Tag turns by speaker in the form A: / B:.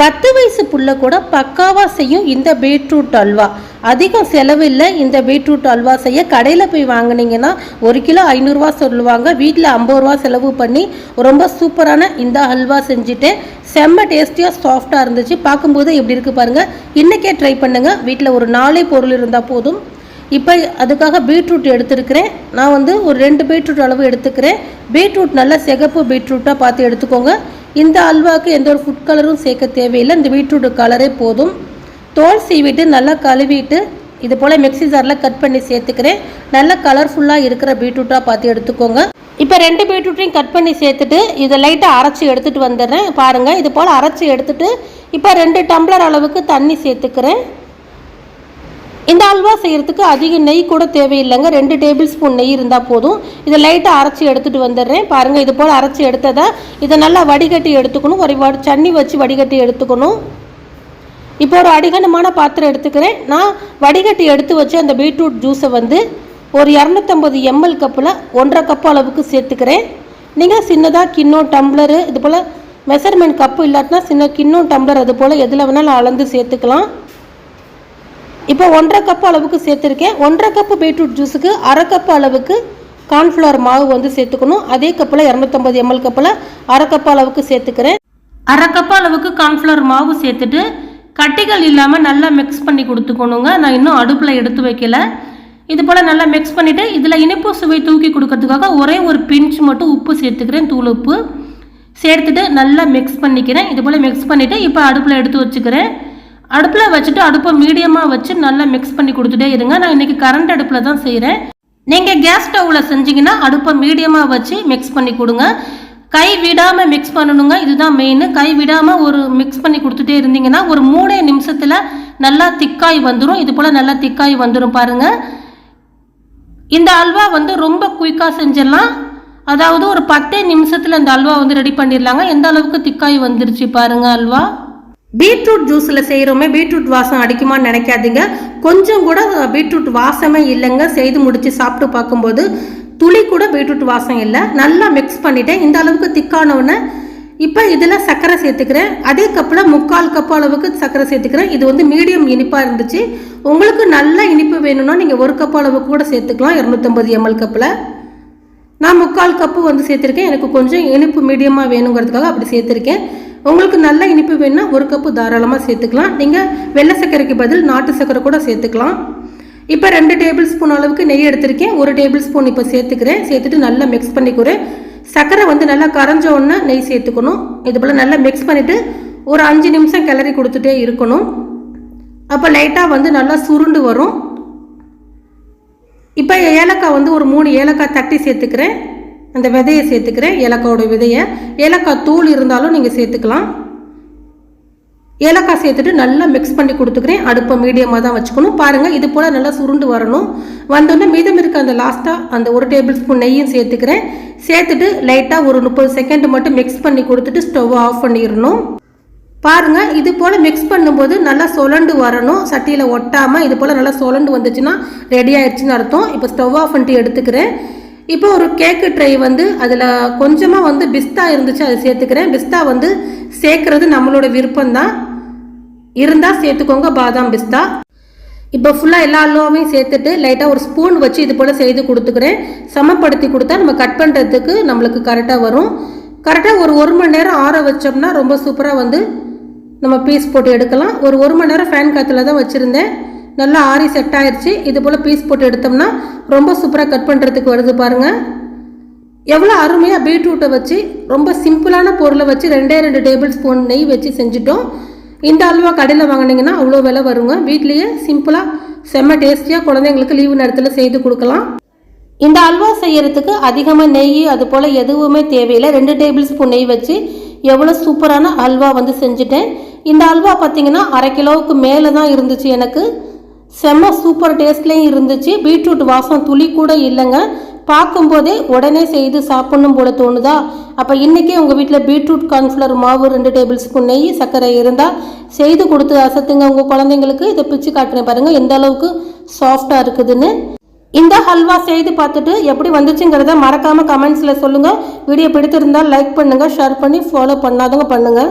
A: பத்து வயசு புள்ள கூட பக்காவாக செய்யும் இந்த பீட்ரூட் அல்வா. அதிகம் செலவில்லை இந்த பீட்ரூட் அல்வா செய்ய. கடையில் போய் வாங்குனீங்கன்னா ஒரு கிலோ ஐநூறுரூவா சொல்லுவாங்க. வீட்டில் ஐம்பது ரூபா செலவு பண்ணி ரொம்ப சூப்பரான இந்த அல்வா செஞ்சுட்டேன் செம்ம டேஸ்டியாக சாஃப்டாக இருந்துச்சு. பார்க்கும்போது எப்படி இருக்குது பாருங்கள் இன்றைக்கே ட்ரை பண்ணுங்கள் வீட்டில் ஒரு நாலே பொருள் இருந்தால் போதும். இப்போ அதுக்காக பீட்ரூட் எடுத்துருக்கிறேன். நான் வந்து ஒரு ரெண்டு பீட்ரூட் அளவு எடுத்துக்கிறேன். பீட்ரூட் நல்லா சிகப்பு பீட்ரூட்டாக பார்த்து எடுத்துக்கோங்க. இந்த அல்வாவுக்கு எந்த ஒரு ஃபுட் கலரும் சேர்க்க தேவையில்லை. இந்த பீட்ரூட் கலரே போதும். தோல் சீவிட்டு நல்லா கழுவிட்டு இது போல் மிக்ஸி ஜாரில் கட் பண்ணி சேர்த்துக்கிறேன். நல்ல கலர்ஃபுல்லாக இருக்கிற பீட்ரூட்டாக பார்த்து எடுத்துக்கோங்க. இப்போ ரெண்டு பீட்ரூட்டையும் கட் பண்ணி சேர்த்துட்டு இதை லைட்டாக அரைச்சி எடுத்துகிட்டு வந்துடுறேன். பாருங்கள் இது போல் அரைச்சி எடுத்துட்டு இப்போ ரெண்டு டம்ளர் அளவுக்கு தண்ணி சேர்த்துக்கிறேன். இந்த அல்வா செய்கிறதுக்கு அதிக நெய் கூட தேவையில்லைங்க. ரெண்டு டேபிள் ஸ்பூன் நெய் இருந்தால் போதும். இதை லைட்டாக அரைச்சி எடுத்துகிட்டு வந்துடுறேன். பாருங்கள் இது போல் அரைச்சி எடுத்ததை இதை நல்லா வடிகட்டி எடுத்துக்கணும். ஒரு வடி சன்னி வச்சு வடிகட்டி எடுத்துக்கணும். இப்போ ஒரு அடிகனமான பாத்திரம் எடுத்துக்கிறேன். நான் வடிகட்டி எடுத்து வச்சு அந்த பீட்ரூட் ஜூஸை வந்து ஒரு இரநூத்தம்பது எம்எல் கப்பில் ஒன்றரை கப் அளவுக்கு சேர்த்துக்கிறேன். நீங்கள் சின்னதாக கிண்ணம் டம்ளரு இது போல் மெஷர்மெண்ட் கப்பு இல்லாட்டினா சின்ன கிண்ணம் டம்ளர் அது போல் எதில் வேணாலும் அளந்து சேர்த்துக்கலாம். இப்போ ஒன்றரை கப் அளவுக்கு சேர்த்துருக்கேன். ஒன்றரை கப்பு பீட்ரூட் ஜூஸுக்கு அரை கப் அளவுக்கு கார்ன்ஃப்ளவர் மாவு வந்து சேர்த்துக்கணும். அதே கப்பில் இரநூத்தம்பது எம்எல் கப்பில் அரை கப் அளவுக்கு சேர்த்துக்கிறேன். அரை கப் அளவுக்கு கார்ன்ஃப்ளவர் மாவு சேர்த்துட்டு கட்டிகள் இல்லாமல் நல்லா மிக்ஸ் பண்ணி கொடுத்துக்கணுங்க. நான் இன்னும் அடுப்பில் எடுத்து வைக்கல. இது போல் நல்லா மிக்ஸ் பண்ணிவிட்டு இதில் இனிப்பு சுவை தூக்கி கொடுக்கறதுக்காக ஒரே ஒரு பிஞ்ச் மட்டும் உப்பு சேர்த்துக்கிறேன் தூள் உப்பு. சேர்த்துட்டு நல்லா மிக்ஸ் பண்ணிக்கிறேன். இது போல் மிக்ஸ் பண்ணிவிட்டு இப்போ அடுப்பில் எடுத்து வச்சுக்கிறேன். அடுப்பில் வச்சுட்டு அடுப்பை மீடியமாக வச்சு நல்லா மிக்ஸ் பண்ணி கொடுத்துட்டே இருங்க. நான் இன்றைக்கி கரண்ட் அடுப்பில் தான் செய்கிறேன் நீங்கள் கேஸ் ஸ்டவ்வில் செஞ்சிங்கன்னா அடுப்பை மீடியமாக வச்சு மிக்ஸ் பண்ணி கொடுங்க. கை விடாமல் மிக்ஸ் பண்ணணுங்க. இதுதான் மெயின் கை விடாமல் ஒரு மிக்ஸ் பண்ணி கொடுத்துட்டே இருந்தீங்கன்னா ஒரு மூணே நிமிஷத்தில் நல்லா திக்காய் வந்துடும் இது போல் நல்லா திக்காய் வந்துடும் பாருங்கள் இந்த அல்வா வந்து ரொம்ப குயிக்காக செஞ்சிடலாம். அதாவது ஒரு பத்தே நிமிஷத்தில் இந்த அல்வா வந்து ரெடி பண்ணிடலாங்க. எந்த அளவுக்கு திக்காய் வந்துருச்சு பாருங்கள் அல்வா. பீட்ரூட் ஜூஸில் செய்கிறோமே பீட்ரூட் வாசம் அடிக்குமான்னு நினைக்காதீங்க. கொஞ்சம் கூட பீட்ரூட் வாசமே இல்லைங்க. செய்து முடித்து சாப்பிட்டு பார்க்கும்போது துளி கூட பீட்ரூட் வாசம் இல்லை. நல்லா மிக்ஸ் பண்ணிட்டேன். இந்த அளவுக்கு திக்கானவுடனே இப்போ இதில் சர்க்கரை சேர்த்துக்கிறேன். அதே கப்பில் முக்கால் கப் அளவுக்கு சர்க்கரை சேர்த்துக்கிறேன். இது வந்து மீடியம் இனிப்பாக இருந்துச்சு. உங்களுக்கு நல்ல இனிப்பு வேணும்னா நீங்கள் ஒரு கப் அளவுக்கு கூட சேர்த்துக்கலாம். இரநூத்தம்பது எம்எல் கப்பில். நான் முக்கால் கப்பு வந்து சேர்த்துருக்கேன். எனக்கு கொஞ்சம் இனிப்பு மீடியமாக வேணுங்கிறதுக்காக அப்படி சேர்த்துருக்கேன். உங்களுக்கு நல்ல இனிப்பு வேணும்னா ஒரு கப்பு தாராளமாக சேர்த்துக்கலாம். நீங்கள் வெள்ளை சர்க்கரைக்கு பதில் நாட்டு சர்க்கரை கூட சேர்த்துக்கலாம். இப்போ ரெண்டு டேபிள் ஸ்பூன் அளவுக்கு நெய் எடுத்திருக்கேன். ஒரு டேபிள் ஸ்பூன் இப்போ சேர்த்துக்கிறேன். சேர்த்துட்டு நல்லா மிக்ஸ் பண்ணிக்கிறேன் சர்க்கரை வந்து நல்லா கரைஞ்ச உடனே நெய் சேர்த்துக்கணும். இது போல் நல்லா மிக்ஸ் பண்ணிவிட்டு ஒரு அஞ்சு நிமிஷம் கிளறி கொடுத்துட்டே இருக்கணும். அப்போ லைட்டாக வந்து நல்லா சுருண்டு வரும். இப்போ ஏலக்காய் வந்து ஒரு மூணு ஏலக்காய் தட்டி சேர்த்துக்கிறேன். அந்த விதையை சேர்த்துக்கிறேன் ஏலக்காவோட விதையை ஏலக்காய் தூள் இருந்தாலும் நீங்கள் சேர்த்துக்கலாம். ஏலக்காய் சேர்த்துட்டு நல்லா மிக்ஸ் பண்ணி கொடுத்துக்கிறேன். அடுப்பை மீடியமாக தான் வச்சுக்கணும். பாருங்கள் இது போல் நல்லா சுருண்டு வரணும். வந்தோடனே மீதம் இருக்க அந்த லாஸ்ட்டாக அந்த ஒரு டேபிள் ஸ்பூன் நெய்யும் சேர்த்துக்கிறேன். சேர்த்துட்டு லைட்டாக ஒரு முப்பது செகண்ட் மட்டும் மிக்ஸ் பண்ணி கொடுத்துட்டு ஸ்டவ் ஆஃப் பண்ணிடணும். பாருங்கள் இது போல் மிக்ஸ் பண்ணும்போது நல்லா சொலண்டு வரணும். சட்டியில் ஒட்டாமல் இது போல் நல்லா சொலண்டு வந்துச்சுன்னா ரெடி ஆயிடுச்சுன்னு அர்த்தம். இப்போ ஸ்டவ் ஆஃப் பண்ணிட்டு எடுத்துக்கிறேன். இப்போ ஒரு கேக்கு ட்ரை வந்து அதில் கொஞ்சமாக வந்து பிஸ்தா இருந்துச்சு அதை சேர்த்துக்கிறேன். பிஸ்தா வந்து சேர்க்குறது நம்மளோட விருப்பம்தான். இருந்தால் சேர்த்துக்கோங்க பாதாம் பிஸ்தா. இப்போ ஃபுல்லாக எல்லா அல்வாவையும் சேர்த்துட்டு லைட்டாக ஒரு ஸ்பூன் வச்சு இது போல் செய்து கொடுத்துக்கிறேன். சமப்படுத்தி கொடுத்தா நம்ம கட் பண்ணுறதுக்கு நம்மளுக்கு கரெக்டாக வரும். கரெக்டாக ஒரு ஒரு மணி நேரம் ஆற வச்சோம்னா ரொம்ப சூப்பராக வந்து நம்ம பீஸ் போட்டு எடுக்கலாம். ஒரு ஒரு மணி நேரம் ஃபேன் காற்றுல தான் வச்சுருந்தேன். நல்லா ஆறி செட் ஆயிடுச்சு இது போல் பீஸ் போட்டு எடுத்தோம்னா ரொம்ப சூப்பராக கட் பண்ணுறதுக்கு வருது பாருங்கள் எவ்வளோ அருமையாக பீட்ரூட்டை வச்சு ரொம்ப சிம்பிளான பொருளை வச்சு ரெண்டே ரெண்டு டேபிள் ஸ்பூன் நெய் வச்சு செஞ்சுட்டோம். இந்த அல்வா கடையில் வாங்கினீங்கன்னா அவ்வளோ விலை வருங்க. வீட்லேயே சிம்பிளாக செம்ம டேஸ்டியாக குழந்தைங்களுக்கு லீவு நேரத்தில் செய்து கொடுக்கலாம். இந்த அல்வா செய்யறதுக்கு அதிகமாக நெய் அது போல் எதுவுமே தேவையில்லை. ரெண்டு டேபிள் ஸ்பூன் நெய் வச்சு எவ்வளோ சூப்பரான அல்வா வந்து செஞ்சுட்டேன். இந்த அல்வா பார்த்தீங்கன்னா அரை கிலோவுக்கு மேலே தான் இருந்துச்சு எனக்கு. செம்ம சூப்பர் டேஸ்ட்லேயும் இருந்துச்சு. பீட்ரூட் வாசம் துளி கூட இல்லைங்க. பார்க்கும்போதே உடனே செய்து சாப்பிடணும் போல தோணுதா? அப்போ இன்றைக்கே உங்கள் வீட்டில் பீட்ரூட் கார்ன்ஃப்ளவர் மாவு ரெண்டு டேபிள் ஸ்பூன் நெய் சர்க்கரை இருந்தால் செய்து கொடுத்து அசத்துங்க உங்கள் குழந்தைங்களுக்கு. இதை பிச்சு காட்டுறேன் பாருங்கள் எந்த அளவுக்கு சாஃப்டாக இருக்குதுன்னு. இந்த ஹல்வா செய்து பார்த்துட்டு எப்படி வந்துச்சுங்கிறத மறக்காமல் கமெண்ட்ஸில் சொல்லுங்கள் வீடியோ பிடித்திருந்தால் லைக் பண்ணுங்கள் ஷேர் பண்ணி ஃபாலோ பண்ணாதவங்க பண்ணுங்கள்